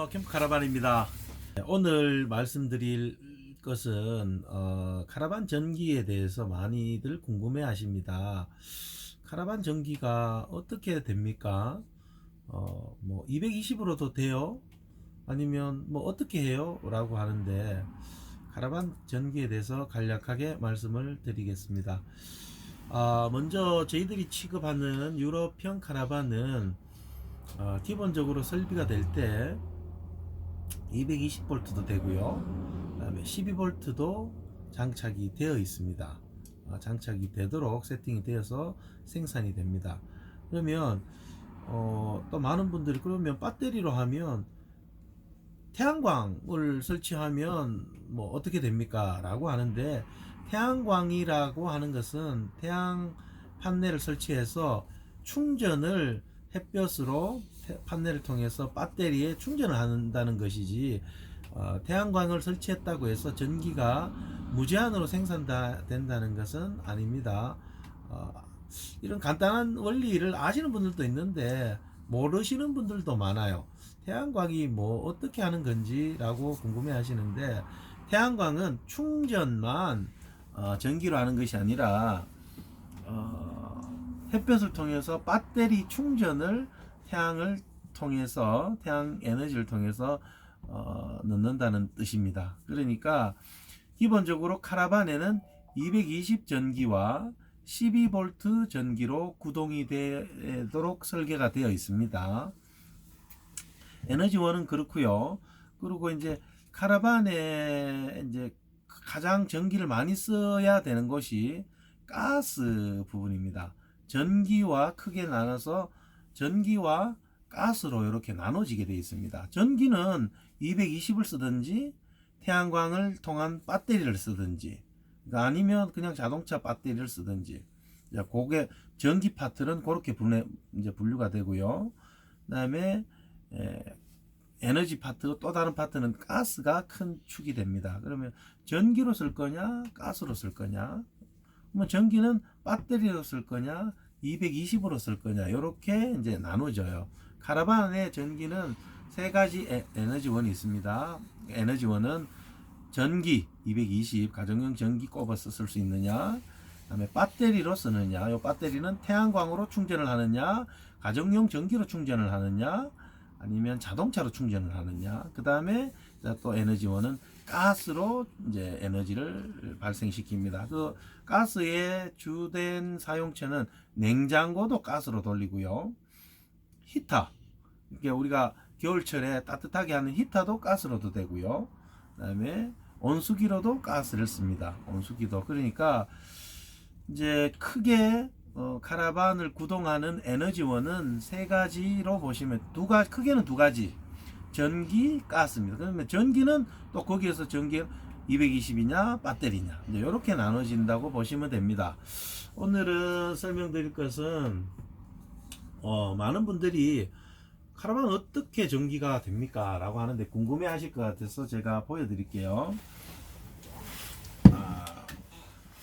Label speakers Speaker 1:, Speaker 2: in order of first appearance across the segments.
Speaker 1: 어, 캠프 카라반입니다. 오늘 말씀드릴 것은 어, 카라반 전기에 대해서 많이들 궁금해 하십니다. 카라반 전기가 어떻게 됩니까? 어, 뭐 220으로도 돼요? 아니면 뭐 어떻게 해요? 라고 하는데 카라반 전기에 대해서 간략하게 말씀을 드리겠습니다. 아, 먼저 저희들이 취급하는 유럽형 카라반은 어, 기본적으로 설비가 될 때 220V도 되고요. 그다음에 12V도 장착이 되어 있습니다. 어, 장착이 되도록 세팅이 되어서 생산이 됩니다. 그러면 어, 또 많은 분들이 그러면 배터리로 하면 태양광을 설치하면 뭐 어떻게 됩니까? 라고 하는데 태양광이라고 하는 것은 태양 판넬을 설치해서 충전을 태- 판넬을 통해서 배터리에 충전을 한다는 것이지 어, 태양광을 설치했다고 해서 전기가 무제한으로 생산된다는 것은 아닙니다. 어, 이런 간단한 원리를 아시는 분들도 있는데 모르시는 분들도 많아요. 태양광이 뭐 어떻게 하는 건지라고 궁금해 하시는데 태양광은 충전만 어, 전기로 하는 것이 아니라 어, 햇볕을 통해서 배터리 충전을 태양을 통해서 태양 에너지를 통해서 어, 넣는다는 뜻입니다. 그러니까 기본적으로 카라반에는 220 전기와 12V 전기로 구동이 되도록 설계가 되어 있습니다. 에너지원은 그렇고요. 그리고 이제 카라반에 이제 가장 전기를 많이 써야 되는 것이 가스 부분입니다. 전기와 크게 나눠서 전기와 가스로 이렇게 나눠지게 되어 있습니다. 전기는 220을 쓰든지 태양광을 통한 배터리를 쓰든지 그러니까 아니면 그냥 자동차 배터리를 쓰든지 자, 그게 전기 파트는 그렇게 분해 이제 분류가 되고요. 그다음에 에, 에너지 파트 또 다른 파트는 가스가 큰 축이 됩니다. 그러면 전기로 쓸 거냐, 가스로 쓸 거냐? 그러면 전기는 배터리로 쓸 거냐, 220으로 쓸 거냐. 이렇게 이제 나눠져요. 카라반의 전기는 세 가지 에, 에너지원이 있습니다. 에너지원은 전기 220 가정용 전기 꼽아서 쓸 수 있느냐, 그다음에 배터리로 쓰느냐, 이 배터리는 태양광으로 충전을 하느냐, 가정용 전기로 충전을 하느냐, 아니면 자동차로 충전을 하느냐, 그 다음에 또 에너지원은 가스로 이제 에너지를 발생시킵니다. 그 가스의 주된 사용처는 냉장고도 가스로 돌리고요. 히터. 이게 우리가 겨울철에 따뜻하게 하는 히터도 가스로도 되고요. 그다음에 온수기로도 가스를 씁니다. 온수기도. 그러니까 이제 크게 어, 카라반을 구동하는 에너지원은 세 가지로 보시면 두 가지 크게는 두 가지. 전기, 가스입니다. 그러면 전기는 또 거기에서 전기 220이냐, 배터리냐. 이렇게 나눠진다고 보시면 됩니다. 오늘은 설명드릴 것은 어, 많은 분들이 카라반 어떻게 전기가 됩니까? 라고 하는데 궁금해 하실 것 같아서 제가 보여드릴게요. 아,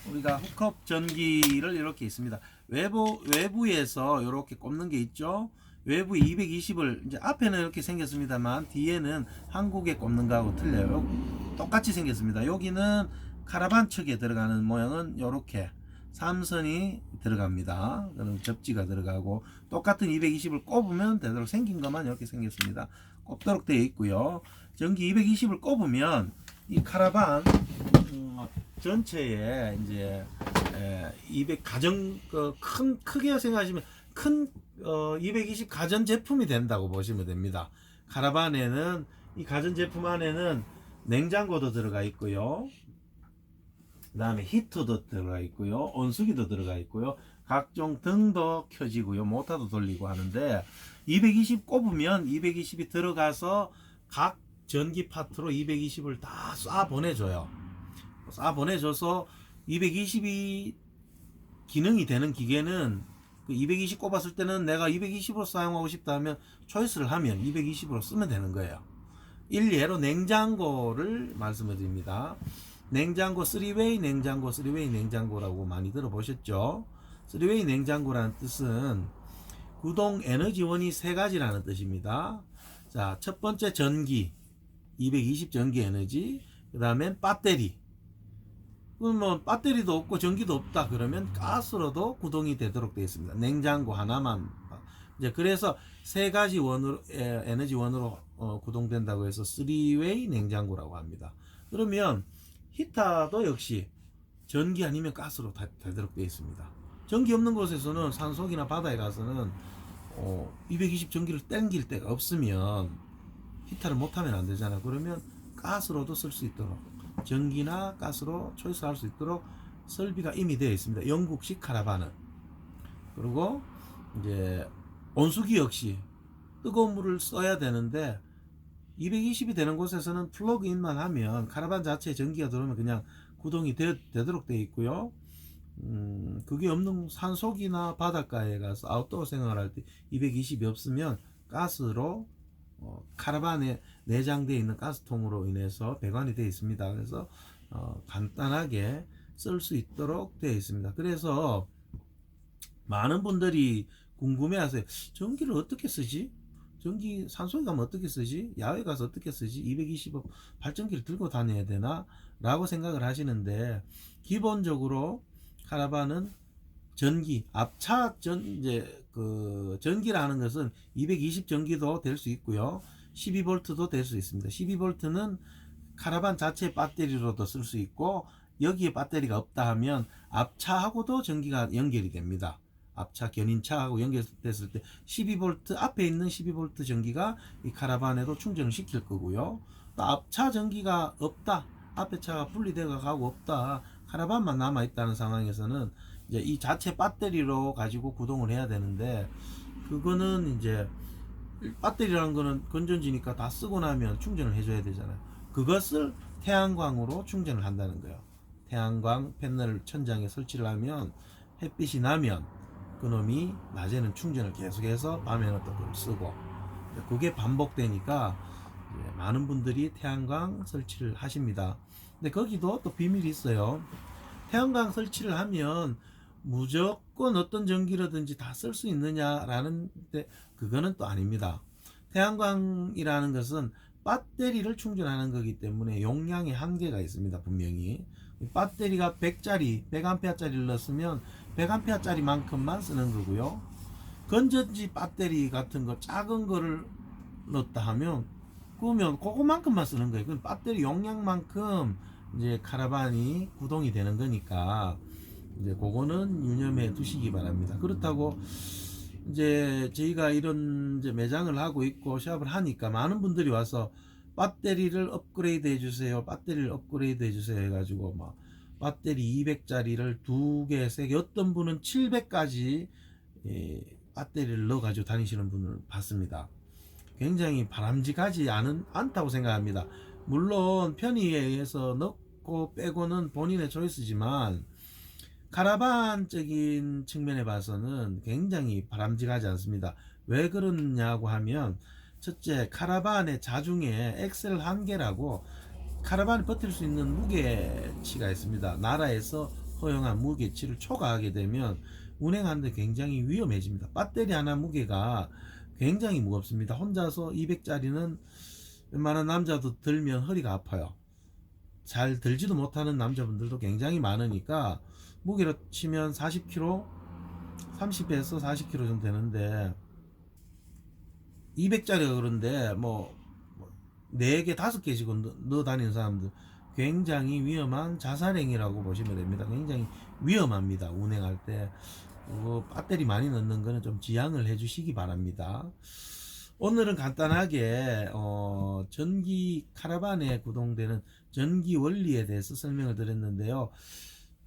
Speaker 1: 우리가 훅업 전기를 이렇게 있습니다. 외부, 외부에서 이렇게 꼽는 게 있죠. 외부 220을 이제 앞에는 이렇게 생겼습니다만 뒤에는 한국에 꼽는 거하고 틀려요. 똑같이 생겼습니다. 여기는 카라반 측에 들어가는 모양은 이렇게 삼선이 들어갑니다. 그럼 접지가 들어가고 똑같은 220을 꼽으면 되도록 생긴 것만 이렇게 생겼습니다. 꼽도록 되어 있고요. 전기 220을 꼽으면 이 카라반 음, 전체에 이제 에, 200 가정 그큰 크게 생각하시면 큰 어, 220 가전 제품이 된다고 보시면 됩니다. 카라반에는 이 가전 제품 안에는 냉장고도 들어가 있고요. 그다음에 히터도 들어가 있고요. 온수기도 들어가 있고요. 각종 등도 켜지고요. 모터도 돌리고 하는데 220 꼽으면 220이 들어가서 각 전기 파트로 220을 다 쏴 보내줘요. 쏴 보내줘서 220이 기능이 되는 기계는 그 220 꼽았을 때는 내가 220으로 사용하고 싶다 하면 초이스를 하면 220으로 쓰면 되는 거예요. 일례로 냉장고를 말씀을 드립니다. 냉장고 3웨이 냉장고 3웨이 냉장고라고 많이 들어보셨죠? 3웨이 냉장고라는 뜻은 구동 에너지원이 세 가지라는 뜻입니다. 자, 첫 번째 전기 220 전기 에너지, 그다음엔 배터리. 그러면 배터리도 없고 전기도 없다 그러면 가스로도 구동이 되도록 되어 있습니다. 냉장고 하나만 이제 그래서 세 가지 원으로 에, 에너지 원으로 어, 구동된다고 해서 3웨이 냉장고라고 합니다. 그러면 히터도 역시 전기 아니면 가스로 다, 되도록 되어 있습니다. 전기 없는 곳에서는 산속이나 바다에 가서는 어, 220 전기를 땡길 데가 없으면 히터를 못하면 안 되잖아. 그러면 가스로도 쓸 수 있도록 전기나 가스로 초이스할 수 있도록 설비가 이미 되어 있습니다. 영국식 카라반은 그리고 이제 온수기 역시 뜨거운 물을 써야 되는데 220이 되는 곳에서는 플러그인만 하면 카라반 자체에 전기가 들어오면 그냥 구동이 되, 도록 되어 있고요. 음, 그게 없는 산속이나 바닷가에 가서 아웃도어 생활할 때 220이 없으면 가스로 어, 카라반에 내장되어 있는 가스통으로 인해서 배관이 되어 있습니다. 그래서 어, 간단하게 쓸 수 있도록 되어 있습니다. 그래서 많은 분들이 궁금해하세요. 전기를 어떻게 쓰지? 전기 산소에 가면 어떻게 쓰지? 야외 가서 어떻게 쓰지? 220억 발전기를 들고 다녀야 되나? 라고 생각을 하시는데 기본적으로 카라반은 전기 압착 전 이제 그 전기라는 것은 220 전기도 될 수 있고요. 12볼트도 될 수 있습니다. 12볼트는 카라반 자체 배터리로도 쓸 수 있고 여기에 배터리가 없다 하면 앞차하고도 전기가 연결이 됩니다. 앞차 견인차하고 연결됐을 때 12V 앞에 있는 12V 전기가 이 카라반에도 충전을 시킬 거고요. 또 앞차 전기가 없다. 앞에 차가 분리되어 가고 없다. 카라반만 남아 있다는 상황에서는 이제 이 자체 배터리로 가지고 구동을 해야 되는데 그거는 이제 배터리라는 거는 건전지니까 다 쓰고 나면 충전을 해줘야 되잖아요. 그것을 태양광으로 충전을 한다는 거예요. 태양광 패널 천장에 설치를 하면 햇빛이 나면 그놈이 낮에는 충전을 계속해서 밤에는 또 그걸 쓰고 그게 반복되니까 많은 분들이 태양광 설치를 하십니다. 근데 거기도 또 비밀이 있어요. 태양광 설치를 하면 무조건 어떤 전기라든지 다 쓸 수 있느냐라는 데 그거는 또 아닙니다. 태양광이라는 것은 배터리를 충전하는 거기 때문에 용량의 한계가 있습니다. 분명히 배터리가 100짜리 100A짜리를 넣었으면 100A짜리만큼만 쓰는 거고요. 건전지 배터리 같은 거 작은 거를 넣었다 하면 그러면 그거만큼만 쓰는 거예요. 그 배터리 용량만큼 이제 카라반이 구동이 되는 거니까 이제 그거는 유념해 두시기 바랍니다. 그렇다고 이제 저희가 이런 이제 매장을 하고 있고 샵을 하니까 많은 분들이 와서 배터리를 업그레이드 해주세요. 배터리를 업그레이드 해주세요. 해가지고 막 배터리 200짜리를 두 개, 세 개, 어떤 분은 700까지 예, 배터리를 넣어가지고 다니시는 분을 봤습니다. 굉장히 바람직하지 않은, 않다고 생각합니다. 물론 편의에 의해서 넣고 빼고는 본인의 초이스지만 카라반적인 측면에 봐서는 굉장히 바람직하지 않습니다. 왜 그러냐고 하면 첫째 카라반의 자중에 엑셀 한계라고 카라반이 버틸 수 있는 무게치가 있습니다. 나라에서 허용한 무게치를 초과하게 되면 운행하는데 굉장히 위험해집니다. 배터리 하나 무게가 굉장히 무겁습니다. 혼자서 200짜리는 웬만한 남자도 들면 허리가 아파요. 잘 들지도 못하는 남자분들도 굉장히 많으니까 무게로 치면 40kg, 30에서 40kg 정도 되는데 200짜리가 그런데 뭐 4개, 5개씩 넣어 다니는 사람들 굉장히 위험한 자살행위라고 보시면 됩니다. 굉장히 위험합니다. 운행할 때. 어, 배터리 많이 넣는 거는 좀 지양을 해 주시기 바랍니다. 오늘은 간단하게 어, 전기 카라반에 구동되는 전기 원리에 대해서 설명을 드렸는데요.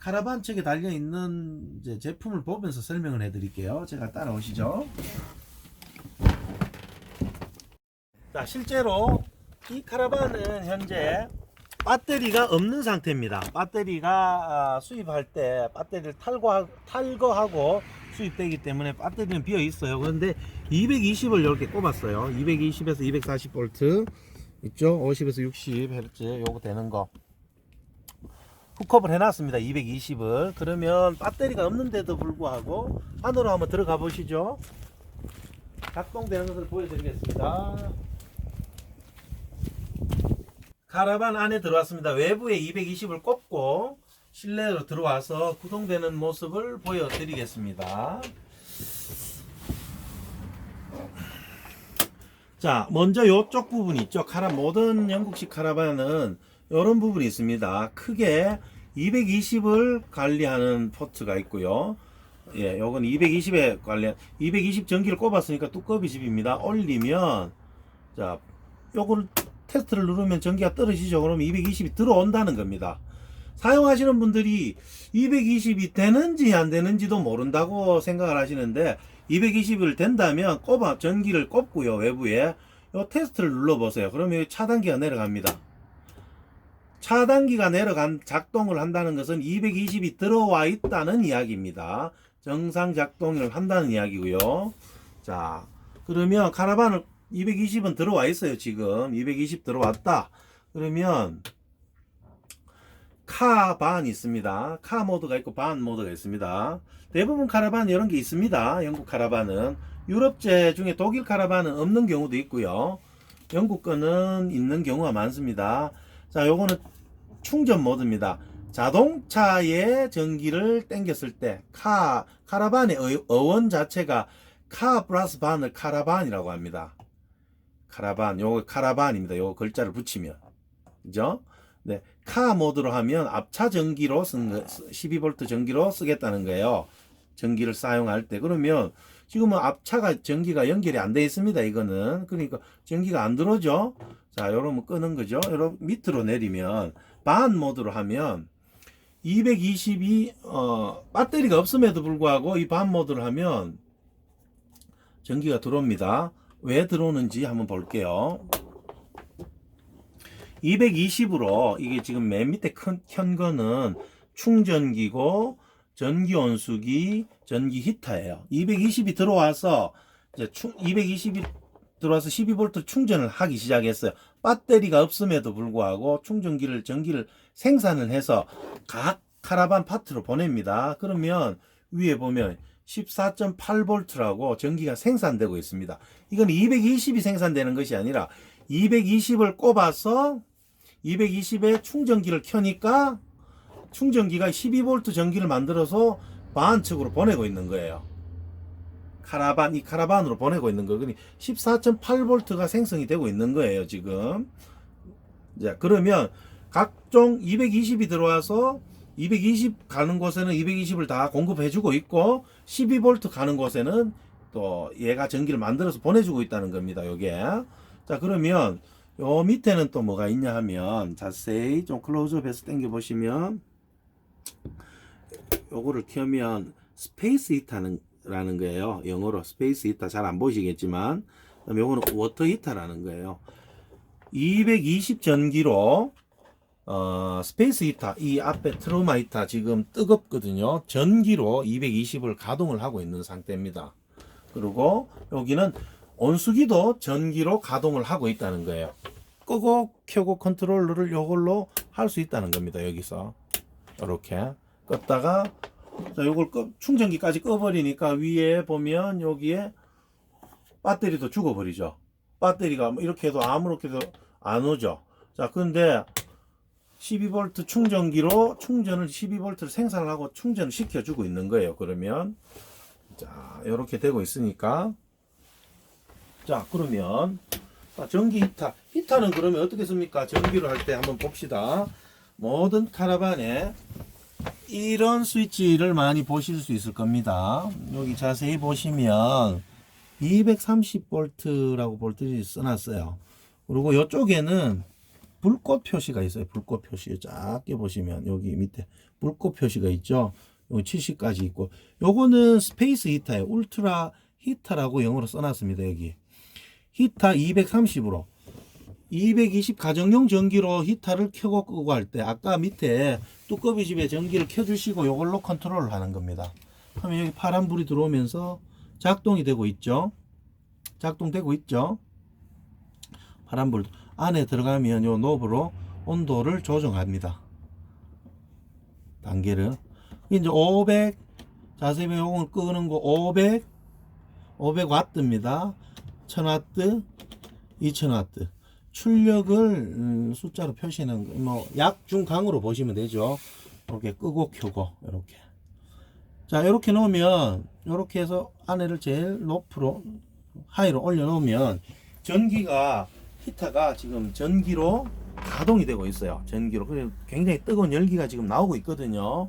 Speaker 1: 카라반 측에 달려 있는 이제 제품을 보면서 설명을 해드릴게요. 제가 따라오시죠. 자, 실제로 이 카라반은 현재 배터리가 없는 상태입니다. 배터리가 아, 수입할 때 배터리를 탈거, 탈거하고 수입되기 때문에 배터리는 비어 있어요. 그런데 220을 이렇게 꼽았어요. 220에서 240V 있죠? 50에서 60 Hz 요거 되는 거. 훅업을 해놨습니다. 220을. 그러면 배터리가 없는데도 불구하고 안으로 한번 들어가 보시죠. 작동되는 것을 보여드리겠습니다. 카라반 안에 들어왔습니다. 외부에 220을 꼽고 실내로 들어와서 구동되는 모습을 보여드리겠습니다. 자, 먼저 이쪽 부분 있죠. 카라 모든 영국식 카라반은 이런 부분이 있습니다. 크게 220을 관리하는 포트가 있고요. 예, 요건 220에 관련 220 전기를 꼽았으니까 뚜껑이 집입니다. 올리면 자, 요걸 테스트를 누르면 전기가 떨어지죠. 그러면 220이 들어온다는 겁니다. 사용하시는 분들이 220이 되는지 안 되는지도 모른다고 생각을 하시는데 220을 된다면 꼽아 전기를 꼽고요 외부에 요 테스트를 눌러 보세요. 그러면 차단기가 내려갑니다. 차단기가 내려간 작동을 한다는 것은 220이 들어와 있다는 이야기입니다. 정상 작동을 한다는 이야기고요. 자, 그러면 카라반을 220은 들어와 있어요, 지금. 220 들어왔다. 그러면 카반 있습니다. 카 모드가 있고 반 모드가 있습니다. 대부분 카라반 이런 게 있습니다. 영국 카라반은 유럽제 중에 독일 카라반은 없는 경우도 있고요. 영국 거는 있는 경우가 많습니다. 자, 요거는 충전 모드입니다. 자동차의 전기를 땡겼을 때 카, 카라반의 어- 어원 자체가 카 플러스 반을 카라반이라고 합니다. 카라반, 요거 카라반입니다. 요거 글자를 붙이면. 그죠? 네. 카 모드로 하면 앞차 전기로 쓴 거, 12V 전기로 쓰겠다는 거예요. 전기를 사용할 때. 그러면 지금은 앞차가 전기가 연결이 안 돼 있습니다. 이거는. 그러니까 전기가 안 들어오죠. 자, 요러면 끄는 거죠. 요러 밑으로 내리면 반 모드로 하면 220이 어, 배터리가 없음에도 불구하고 이 반 모드를 하면 전기가 들어옵니다. 왜 들어오는지 한번 볼게요. 220으로 이게 지금 맨 밑에 큰, 켠 거는 충전기고 전기 온수기, 전기 히터예요. 220이 들어와서 이제 충, 220이 들어와서 12V 충전을 하기 시작했어요. 배터리가 없음에도 불구하고 충전기를 전기를 생산을 해서 각 카라반 파트로 보냅니다. 그러면 위에 보면 14.8V라고 전기가 생산되고 있습니다. 이건 220이 생산되는 것이 아니라 220을 꼽아서 220에 충전기를 켜니까 충전기가 12V 전기를 만들어서 반측으로 보내고 있는 거예요. 카라반, 이 카라반으로 보내고 있는 거. 그러니 14.8V가 생성이 되고 있는 거예요, 지금. 자, 그러면 각종 220이 들어와서 220 가는 곳에는 220을 다 공급해 주고 있고 12V 가는 곳에는 또 얘가 전기를 만들어서 보내 주고 있다는 겁니다. 요게. 자, 그러면 요 밑에는 또 뭐가 있냐 하면 자세히 좀 클로즈업해서 당겨 보시면 요거를 켜면 스페이스 히터는 라는 거예요. 영어로 스페이스 히터 잘 안 보시겠지만 그다음에 요거는 워터 히터라는 거예요. 220 전기로 어, 스페이스 히터 이 앞에 트로마 히터 지금 뜨겁거든요. 전기로 220을 가동을 하고 있는 상태입니다. 그리고 여기는 온수기도 전기로 가동을 하고 있다는 거예요. 끄고 켜고 컨트롤러를 이걸로 할 수 있다는 겁니다. 여기서 이렇게 껐다가 자 요걸 꺼, 충전기까지 꺼버리니까 위에 보면 여기에 배터리도 죽어버리죠. 배터리가 뭐 이렇게 해도 아무렇게도 안 오죠. 자 근데 12V 충전기로 충전을 12V를 생산을 하고 충전을 시켜주고 있는 거예요. 그러면 자 이렇게 되고 있으니까 자 그러면 자, 전기 히터 히터는 그러면 어떻게 씁니까? 전기로 할 때 한번 봅시다. 모든 카라반에 이런 스위치를 많이 보실 수 있을 겁니다. 여기 자세히 보시면 230V라고 볼트를 써놨어요. 그리고 이쪽에는 불꽃 표시가 있어요. 불꽃 표시. 작게 보시면 여기 밑에 불꽃 표시가 있죠. 여기 70까지 있고 요거는 스페이스 히터예요. 울트라 히터라고 영어로 써놨습니다. 여기 히터 230으로 220 가정용 전기로 히터를 켜고 끄고 할 때 아까 밑에 뚜껑이 집에 전기를 켜주시고 이걸로 컨트롤을 하는 겁니다. 그러면 여기 파란 불이 들어오면서 작동이 되고 있죠. 작동되고 있죠. 파란 불 안에 들어가면 요 노브로 온도를 조정합니다. 단계를 이제 500 자세히 요건 끄는 거 500 500 와트입니다. 1000 와트 2000 와트 출력을 음, 숫자로 표시하는 뭐약 중강으로 보시면 되죠. 이렇게 끄고 켜고 이렇게. 자 이렇게 놓으면 이렇게 해서 안에를 제일 높으로 하이로 올려 놓으면 전기가 히터가 지금 전기로 가동이 되고 있어요. 전기로 굉장히 뜨거운 열기가 지금 나오고 있거든요.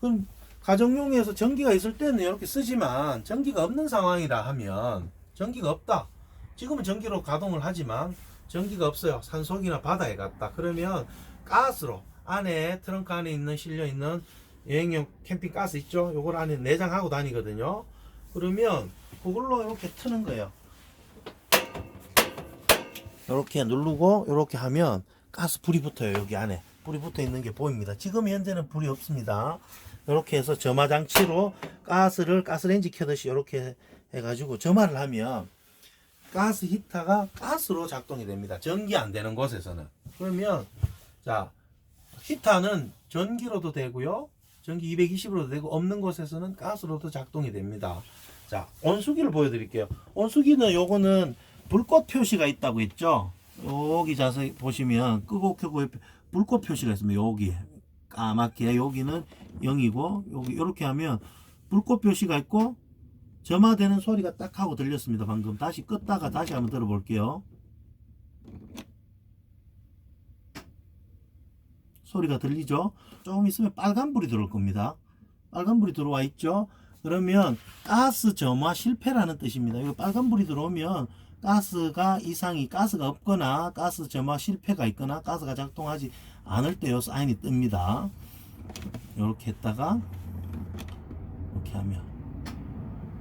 Speaker 1: 그럼 가정용에서 전기가 있을 때는 이렇게 쓰지만 전기가 없는 상황이라 하면 전기가 없다. 지금은 전기로 가동을 하지만 전기가 없어요. 산속이나 바다에 갔다. 그러면 가스로 안에 트렁크 안에 있는 실려 있는 여행용 캠핑 가스 있죠? 요걸 안에 내장하고 다니거든요. 그러면 그걸로 이렇게 트는 거예요. 이렇게 누르고 이렇게 하면 가스 불이 붙어요. 여기 안에 불이 붙어 있는 게 보입니다. 지금 현재는 불이 없습니다. 이렇게 해서 점화 장치로 가스를 가스레인지 켜듯이 이렇게 해가지고 점화를 하면 가스 히터가 가스로 작동이 됩니다. 전기 안 되는 곳에서는. 그러면 자 히터는 전기로도 되고요. 전기 220으로도 되고 없는 곳에서는 가스로도 작동이 됩니다. 자 온수기를 보여드릴게요. 온수기는 요거는 불꽃 표시가 있다고 했죠. 여기 자세히 보시면 끄고 켜고 불꽃 표시가 있습니다. 여기 까맣게 여기는 0이고 여기 이렇게 하면 불꽃 표시가 있고 점화되는 소리가 딱 하고 들렸습니다. 방금 다시 껐다가 다시 한번 들어볼게요. 소리가 들리죠? 조금 있으면 빨간불이 들어올 겁니다. 빨간불이 들어와 있죠? 그러면 가스 점화 실패라는 뜻입니다. 이거 빨간불이 들어오면 가스가 이상이 가스가 없거나 가스 점화 실패가 있거나 가스가 작동하지 않을 때요 사인이 뜹니다. 이렇게 했다가 이렇게 하면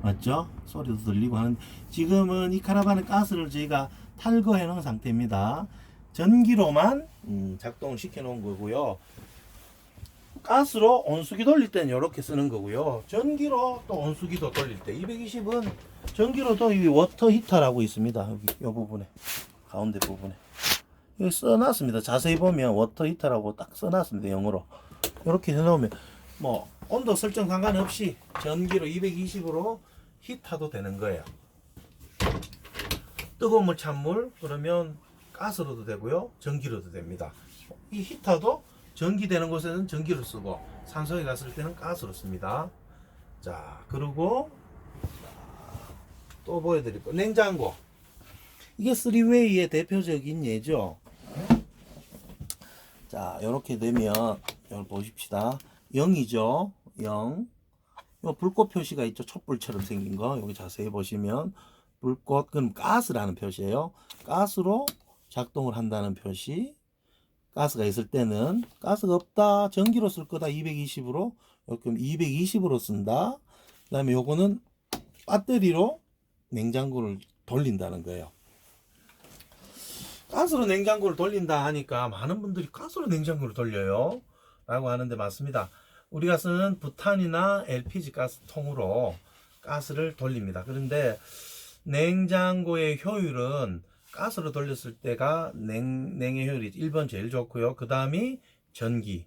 Speaker 1: 맞죠? 소리도 들리고 하는 지금은 이 카라반의 가스를 저희가 탈거해 놓은 상태입니다. 전기로만 음, 작동을 시켜 놓은 거고요. 가스로 온수기 돌릴 때는 이렇게 쓰는 거고요. 전기로 또 온수기도 돌릴 때 220은 전기로도 이 워터 히터라고 있습니다. 여기 이 부분에 가운데 부분에 여기 써놨습니다. 자세히 보면 워터 히터라고 딱 써놨습니다. 영어로 이렇게 해놓으면 뭐 온도 설정 상관없이 전기로 220으로 히터도 되는 거예요. 뜨거운 물, 찬물 그러면 가스로도 되고요. 전기로도 됩니다. 이 히터도 전기 되는 곳에는 전기로 쓰고 산소에 갔을 때는 가스로 씁니다. 자, 그리고 또 보여드릴 거 냉장고. 이게 3웨이의 대표적인 예죠. 자, 이렇게 되면 여기 보십시다. 0이죠. 0. 요 불꽃 표시가 있죠. 촛불처럼 생긴 거. 여기 자세히 보시면 불꽃 그럼 가스라는 표시예요. 가스로 작동을 한다는 표시. 가스가 있을 때는 가스가 없다. 전기로 쓸 거다. 220으로. 이렇게 220으로 쓴다. 그다음에 요거는 배터리로 냉장고를 돌린다는 거예요. 가스로 냉장고를 돌린다 하니까 많은 분들이 가스로 냉장고를 돌려요. 라고 하는데 맞습니다. 우리가 쓰는 부탄이나 LPG 가스 통으로 가스를 돌립니다. 그런데 냉장고의 효율은 가스로 돌렸을 때가 냉, 냉의 효율이 1번 제일 좋고요. 그 다음이 전기.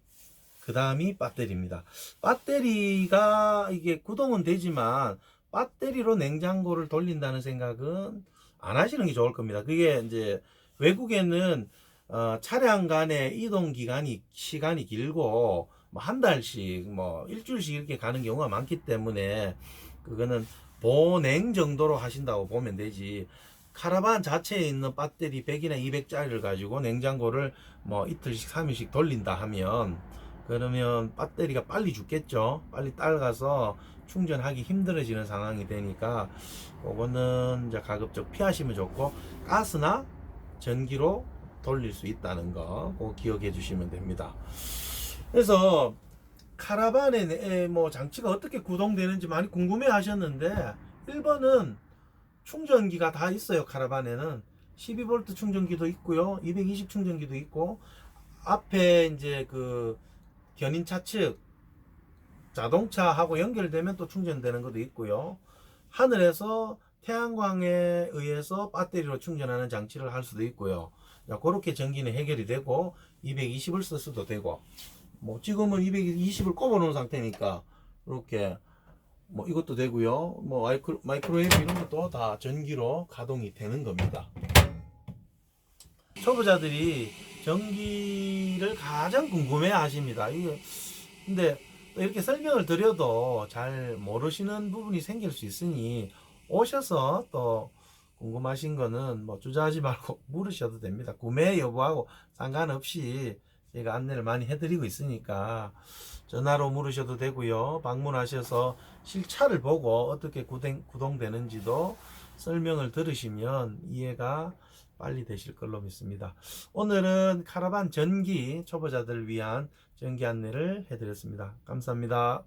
Speaker 1: 그 다음이 배터리입니다. 배터리가 이게 구동은 되지만 배터리로 냉장고를 돌린다는 생각은 안 하시는 게 좋을 겁니다. 그게 이제 외국에는 어, 차량 간의 이동 기간이 시간이 길고 뭐 한 달씩 뭐 일주일씩 이렇게 가는 경우가 많기 때문에 그거는 보냉 정도로 하신다고 보면 되지 카라반 자체에 있는 배터리 100이나 200짜리를 가지고 냉장고를 뭐 이틀씩 3일씩 돌린다 하면 그러면 배터리가 빨리 죽겠죠 빨리 딸가서 충전하기 힘들어지는 상황이 되니까 그거는 이제 가급적 피하시면 좋고 가스나 전기로 돌릴 수 있다는 거 꼭 기억해 주시면 됩니다. 그래서 카라반의 뭐 장치가 어떻게 구동되는지 많이 궁금해 하셨는데 1번은 충전기가 다 있어요. 카라반에는 12V 충전기도 있고요. 220 충전기도 있고 앞에 이제 그 견인 차 측 자동차하고 연결되면 또 충전되는 것도 있고요. 하늘에서 태양광에 의해서 배터리로 충전하는 장치를 할 수도 있고요. 자, 그렇게 전기는 해결이 되고 220을 쓸 수도 되고 뭐 지금은 220을 꼽아 놓은 상태니까 이렇게 뭐 이것도 되고요. 뭐 마이크로, 마이크로웨이브 이런 것도 다 전기로 가동이 되는 겁니다. 초보자들이 전기를 가장 궁금해 하십니다. 이게 근데 또 이렇게 설명을 드려도 잘 모르시는 부분이 생길 수 있으니 오셔서 또 궁금하신 거는 뭐 주저하지 말고 물으셔도 됩니다. 구매 여부하고 상관없이 제가 안내를 많이 해드리고 있으니까 전화로 물으셔도 되고요. 방문하셔서 실차를 보고 어떻게 구동, 구동되는지도 설명을 들으시면 이해가 빨리 되실 걸로 믿습니다. 오늘은 카라반 전기 초보자들을 위한 전기 안내를 해드렸습니다. 감사합니다.